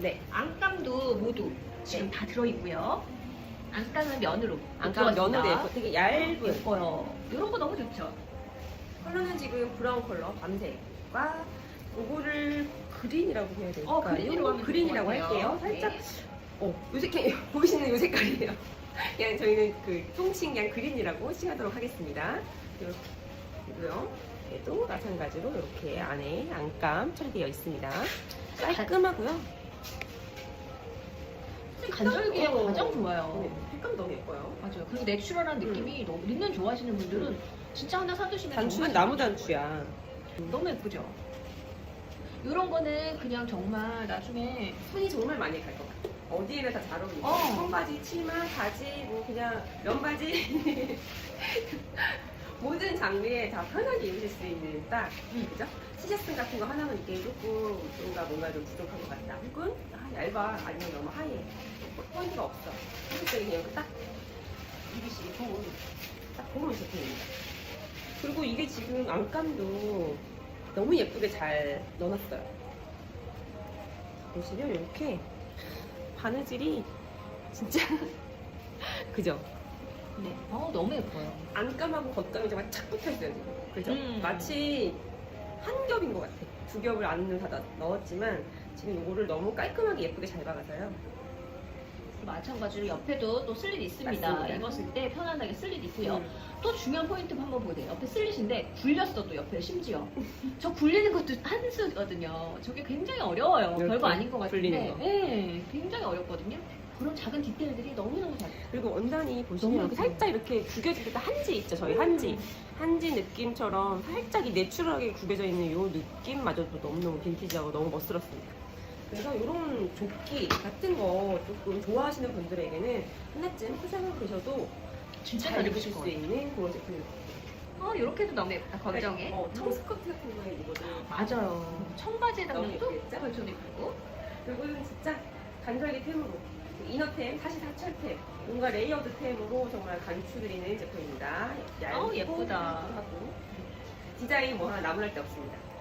네. 안감도 모두 지금 다 들어있고요. 안감은 면으로. 안감 들어갔습니다. 면으로 예뻐. 되게 얇은. 예뻐요. 이런 거 너무 좋죠. 컬러는 지금 브라운 컬러, 밤색과 요거를 그린이라고 해야 될까요? 어, 그린이라고 하면 그린이라고 좋을 것 할게요. 살짝 네. 어, 요 색깔 보이시는 요 색깔이에요. 그냥 저희는 그 통칭 그냥 그린이라고 칭하도록 하겠습니다. 이렇게 있고요. 얘도 마찬가지로 이렇게 안에 안감 처리되어 있습니다. 깔끔하고요. 간절기에 어. 가장 좋아요. 네, 색감 너무 예뻐요. 맞아요. 그리고 내추럴한 느낌이 너무 린넨 좋아하시는 분들은 진짜 하나 사두시면 단추는 정말 나무 단추야. 너무 예쁘죠. 이런 거는 그냥 정말 나중에 손이 정말 많이 갈 것 같아요. 어디에나 다 잘 어울리고 어. 청바지, 치마, 바지, 뭐 그냥 면바지 모든 장르에 다 편하게 입으실 수 있는 딱 음. 그죠? 티셔츠 같은 거 하나만 입기에 조금 뭔가 뭔가 좀 부족한 것 같다. 혹은 아, 얇아 아니면 너무 하얘 포인트가 없어. 한국적인 그냥 딱 입으시기 좋은 딱 그런 제품입니다. 그리고 이게 지금 안감도 너무 예쁘게 잘 넣어놨어요. 보시면 이렇게 바느질이 진짜 그죠? 네. 어 너무 예뻐요. 안감하고 겉감이 정말 착 붙어있어요 지금 그죠? 음. 마치 한 겹인 것 같아 두 겹을 안을 다 넣었지만 지금 이거를 너무 깔끔하게 예쁘게 잘 박아서요 마찬가지로 옆에도 또 슬릿 있습니다. 맞습니다. 입었을 때 편안하게 슬릿 있고요. 음. 또 중요한 포인트 한번 보세요. 옆에 슬릿인데 굴렸어 또 옆에 심지어. 저 굴리는 것도 한 수거든요. 저게 굉장히 어려워요. 별거 아닌 것 같은데. 굴리는 거. 네, 굉장히 어렵거든요. 그런 작은 디테일들이 너무너무 잘. 그리고 원단이 보시면 이렇게. 살짝 이렇게 구겨질 때 한지 있죠 저희 한지 한지 느낌처럼 살짝 이 내추럴하게 구겨져 있는 이 느낌마저도 너무너무 빈티지하고 너무 멋스럽습니다 그래서 이런 조끼 같은 거 조금 좋아하시는 분들에게는 하나쯤 포장하고 계셔도 진짜 잘잘 입으실 수. 있는 그런 제품입니다 어, 이렇게도 너무 예쁘다. 검정에. 어, 청스커트 같은 거에 입어도 맞아요. 청바지에다가 너무 또 예쁘겠죠? 걸쳐도 예쁘고. 이거는 진짜 간절기 템으로 이너템, 사실 사철템, 뭔가 레이어드템으로 정말 강추드리는 제품입니다. 얇고 어우, 예쁘다. 하고 디자인 뭐 하나 나무랄 데 없습니다.